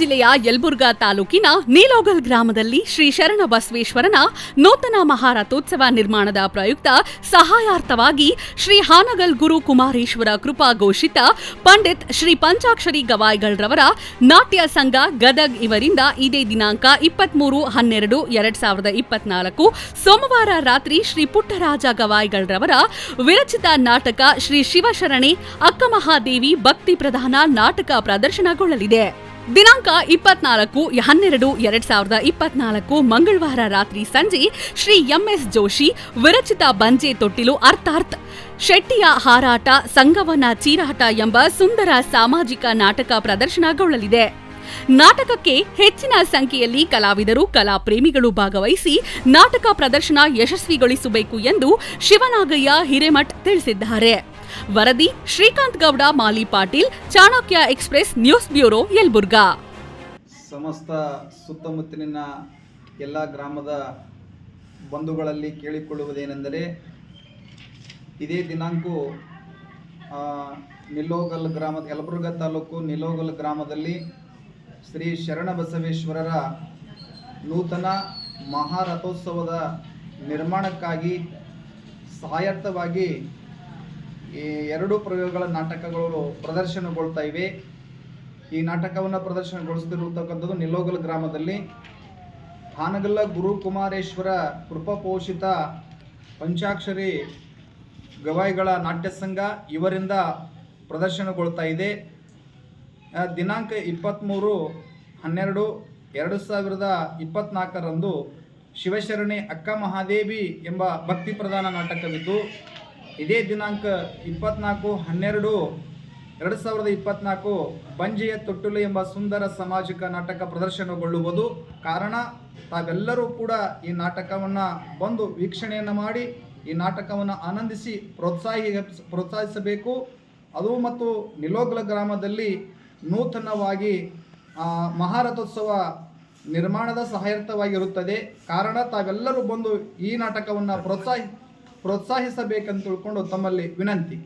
ಜಿಲ್ಲೆಯ ಯಲಬುರ್ಗಾ ತಾಲೂಕಿನ ನೀಲೋಗಲ್ ಗ್ರಾಮದಲ್ಲಿ ಶ್ರೀ ಶರಣ ಬಸವೇಶ್ವರನ ನೂತನ ಮಹಾರಥೋತ್ಸವ ನಿರ್ಮಾಣದ ಪ್ರಯುಕ್ತ ಸಹಾಯಾರ್ಥವಾಗಿ ಶ್ರೀ ಹಾನಗಲ್ ಗುರು ಕುಮಾರೇಶ್ವರ ಕೃಪಾ ಘೋಷಿತ ಪಂಡಿತ್ ಶ್ರೀ ಪಂಚಾಕ್ಷರಿ ಗವಾಯಿಗಳ್ರವರ ನಾಟ್ಯ ಸಂಘ ಗದಗ್ ಇವರಿಂದ ಇದೇ ದಿನಾಂಕ ಇಪ್ಪತ್ಮೂರು, ಹನ್ನೆರಡು, ಎರಡ್ ಸಾವಿರದ ಇಪ್ಪತ್ನಾಲ್ಕು ಸೋಮವಾರ ರಾತ್ರಿ ಶ್ರೀ ಪುಟ್ಟರಾಜ ಗವಾಯಿಗಳ್ರವರ ವಿರಚಿತ ನಾಟಕ ಶ್ರೀ ಶಿವಶರಣೆ, ಅಕ್ಕಮಹಾದೇವಿ ಭಕ್ತಿ ಪ್ರಧಾನ ನಾಟಕ ಪ್ರದರ್ಶನಗೊಳ್ಳಲಿದೆ. ದಿನಾಂಕ ಇಪ್ಪತ್ನಾಲ್ಕು, ಹನ್ನೆರಡು, ಎರಡ್ ಸಾವಿರದ ಇಪ್ಪತ್ನಾಲ್ಕು, ಮಂಗಳವಾರ ರಾತ್ರಿ ಸಂಜೆ ಶ್ರೀ ಎಂಎಸ್ ಜೋಶಿ, ವಿರಚಿತ ಬಂಜೆ ತೊಟ್ಟಿಲು ಅರ್ಥಾರ್ಥ. ಶೆಟ್ಟಿಯ ಹಾರಾಟ, ಸಂಗವನ, ಚೀರಾಟ ಎಂಬ ಸುಂದರ ಸಾಮಾಜಿಕ ನಾಟಕ ಪ್ರದರ್ಶನಗೊಳ್ಳಲಿದೆ ನಾಟಕಕ್ಕೆ ಹೆಚ್ಚಿನ ಸಂಖ್ಯೆಯಲ್ಲಿ ಕಲಾವಿದರು ಕಲಾ ಪ್ರೇಮಿಗಳು ಭಾಗವಹಿಸಿ ನಾಟಕ ಪ್ರದರ್ಶನ ಯಶಸ್ವಿಗೊಳಿಸಬೇಕು ಎಂದು ಶಿವನಾಗಯ್ಯ ಹಿರೇಮಠ್ ತಿಳಿಸಿದ್ದಾರೆ. ವರದಿ Srikanth Gowda, Mali Patil, Chanakya express, news bureau, Yelburga. ಸಮಸ್ತ ಸುತ್ತಮುತ್ತಲಿನ ಎಲ್ಲ ಗ್ರಾಮದ ಬಂಧುಗಳಲ್ಲಿ ಕೇಳಿಕೊಳ್ಳುವುದೇನೆಂದರೆ, ಇದೇ ದಿನಾಂಕ ನಿಲೋಗಲ್ ಗ್ರಾಮದ, ಯಲಬುರ್ಗ ತಾಲೂಕು ನಿಲೋಗಲ್ ಗ್ರಾಮದಲ್ಲಿ ಶ್ರೀ ಶರಣ ಬಸವೇಶ್ವರರ ನೂತನ ಮಹಾರಥೋತ್ಸವದ ನಿರ್ಮಾಣಕ್ಕಾಗಿ ಸಹಾಯಾರ್ಥವಾಗಿ ಈ ಎರಡು ಪ್ರಯೋಗಗಳ ನಾಟಕಗಳು ಪ್ರದರ್ಶನಗೊಳ್ತಾ ಇವೆ. ಈ ನಾಟಕವನ್ನು ಪ್ರದರ್ಶನಗೊಳಿಸ್ತಿರತಕ್ಕಂಥದ್ದು ನಿಲೋಗಲ್ ಗ್ರಾಮದಲ್ಲಿ. ಹಾನಗಲ್ಲ ಗುರುಕುಮಾರೇಶ್ವರ ಕೃಪಪೋಷಿತ ಪಂಚಾಕ್ಷರಿ ಗವಾಯಿಗಳ ನಾಟ್ಯ ಸಂಘ ಇವರಿಂದ ಪ್ರದರ್ಶನಗೊಳ್ತಾ ಇದೆ. ದಿನಾಂಕ ಇಪ್ಪತ್ತ್ಮೂರು ಹನ್ನೆರಡು ಎರಡು ಸಾವಿರದ ಇಪ್ಪತ್ತ್ನಾಲ್ಕರಂದು ಶಿವಶರಣಿ ಅಕ್ಕ ಮಹಾದೇವಿ ಎಂಬ ಭಕ್ತಿ ಪ್ರಧಾನ ನಾಟಕವಿದ್ದು ಇದೇ ದಿನಾಂಕ ಇಪ್ಪತ್ನಾಲ್ಕು, ಹನ್ನೆರಡು, ಎರಡು ಸಾವಿರದ ಇಪ್ಪತ್ನಾಲ್ಕು, ಬಂಜೆಯ ತೊಟ್ಟುಲು ಎಂಬ ಸುಂದರ ಸಾಮಾಜಿಕ ನಾಟಕ ಪ್ರದರ್ಶನಗೊಳ್ಳುವುದು ಕಾರಣ. ತಾವೆಲ್ಲರೂ ಕೂಡ ಈ ನಾಟಕವನ್ನು ಬಂದು ವೀಕ್ಷಣೆಯನ್ನು ಮಾಡಿ, ಈ ನಾಟಕವನ್ನು ಆನಂದಿಸಿ, ಪ್ರೋತ್ಸಾಹಿ, ಪ್ರೋತ್ಸಾಹಿಸಬೇಕು. ಅದು ಮತ್ತು ನಿಲೋಗ್ಲ ಗ್ರಾಮದಲ್ಲಿ ನೂತನವಾಗಿ ಮಹಾರಥೋತ್ಸವ ನಿರ್ಮಾಣದ ಸಹಾಯಾರ್ಥವಾಗಿರುತ್ತದೆ ಕಾರಣ ತಾವೆಲ್ಲರೂ ಬಂದು ಈ ನಾಟಕವನ್ನು ಪ್ರೋತ್ಸಾಹಿ ಪ್ರೋತ್ಸಾಹಿಸಬೇಕಂತ ತಿಳ್ಕೊಂಡು ತಮ್ಮಲ್ಲಿ ವಿನಂತಿ.